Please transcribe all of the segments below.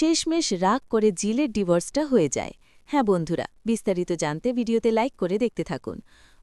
শেষমেশ রাগ করে জিলের ডিভোর্সটা হয়ে যায়। হ্যাঁ বন্ধুরা, বিস্তারিত জানতে ভিডিওতে লাইক করে দেখতে থাকুন।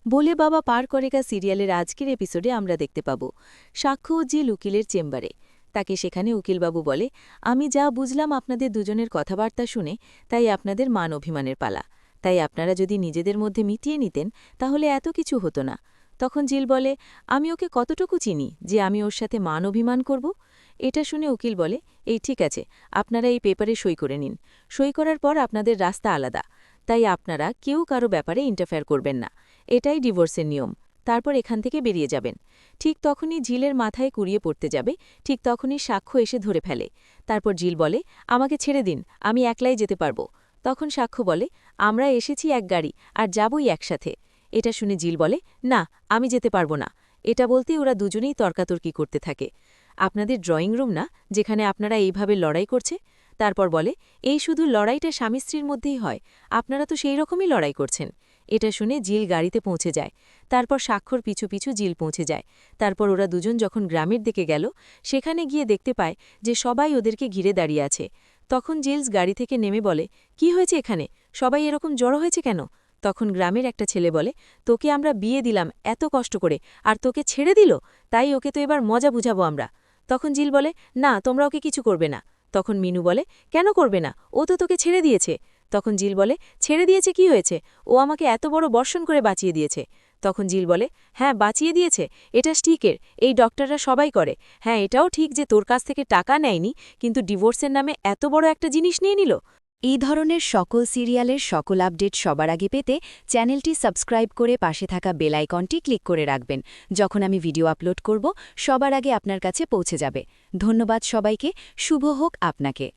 বলে বাবা পার করেগা সিরিয়ালের আজকের এপিসোডে আমরা দেখতে পাব সাক্ষ্য ও জিল উকিলের চেম্বারে। তাকে সেখানে উকিলবাবু বলে, আমি যা বুঝলাম আপনাদের দুজনের কথাবার্তা শুনে, তাই আপনাদের মান অভিমানের পালা। তাই আপনারা যদি নিজেদের মধ্যে মিটিয়ে নিতেন, তাহলে এত কিছু হতো না। তখন জিল বলে, আমি ওকে কতটুকু চিনি যে আমি ওর সাথে মান অভিমান করব? এটা শুনে উকিল বলে, এই ঠিক আছে, আপনারা এই পেপারে সই করে নিন। সই করার পর আপনাদের রাস্তা আলাদা। তাই আপনারা কেউ কারও ব্যাপারে ইন্টারফেয়ার করবেন না। এটাই ডিভোর্সের নিয়ম। তারপর এখান থেকে বেরিয়ে যাবেন। ঠিক তখনই ঝিলের মাথায় কুড়িয়ে পড়তে যাবে, ঠিক তখনই সাক্ষ্য এসে ধরে ফেলে। তারপর ঝিল বলে, আমাকে ছেড়ে দিন, আমি একলাই যেতে পারব। তখন সাক্ষ্য বলে, আমরা এসেছি এক গাড়ি, আর যাবই একসাথে। এটা শুনে জিল বলে, না, আমি যেতে পারব না। এটা বলতেই ওরা দুজনেই তর্কাতর্কি করতে থাকে। আপনাদের ড্রয়িং রুম না, যেখানে আপনারা এইভাবে লড়াই করছে? তারপর বলে, এই শুধু লড়াইটা স্বামী স্ত্রীর মধ্যেই হয়, আপনারা তো সেই রকমই লড়াই করছেন। এটা শুনে জিল গাড়িতে পৌঁছে যায়। তারপর স্বাক্ষর পিছু পিছু জিল পৌঁছে যায়। তারপর ওরা দুজন যখন গ্রামের দিকে গেল, সেখানে গিয়ে দেখতে পায় যে সবাই ওদেরকে ঘিরে দাঁড়িয়ে আছে। তখন জিলস গাড়ি থেকে নেমে বলে, কি হয়েছে এখানে? সবাই এরকম জড়ো হয়েছে কেন? তখন গ্রামের একটা ছেলে বলে, তোকে আমরা বিয়ে দিলাম এত কষ্ট করে, আর তোকে ছেড়ে দিল? তাই ওকে তো এবার মজা বুঝাবো আমরা। তখন জিল বলে, না, তোমরা ওকে কিছু করবে না। তখন মিনু বলে, কেন করবে না? ও তো তোকে ছেড়ে দিয়েছে। তখন জিল বলে, ছেড়ে দিয়েছে কি হয়েছে? ও আমাকে এত বড় বর্ষণ করে বাঁচিয়ে দিয়েছে। তখন জিল বলে হ্যাঁ বাঁচিয়ে দিয়েছে। এটা স্টিকের। এই ডক্টররা সবাই করে। হ্যাঁ এটাও ঠিক যে তোর কাছ থেকে টাকা নেয়নি, কিন্তু ডিভোর্সের নামে এত বড় একটা জিনিস নিয়ে নিল। এই ধরনের সকল সিরিয়ালের সকল আপডেট সবার আগে পেতে চ্যানেলটি সাবস্ক্রাইব করে পাশে থাকা বেল আইকনটি ক্লিক করে রাখবেন। যখন আমি ভিডিও আপলোড করব, সবার আগে আপনার কাছে পৌঁছে যাবে। ধন্যবাদ সবাইকে, শুভ হোক আপনাকে।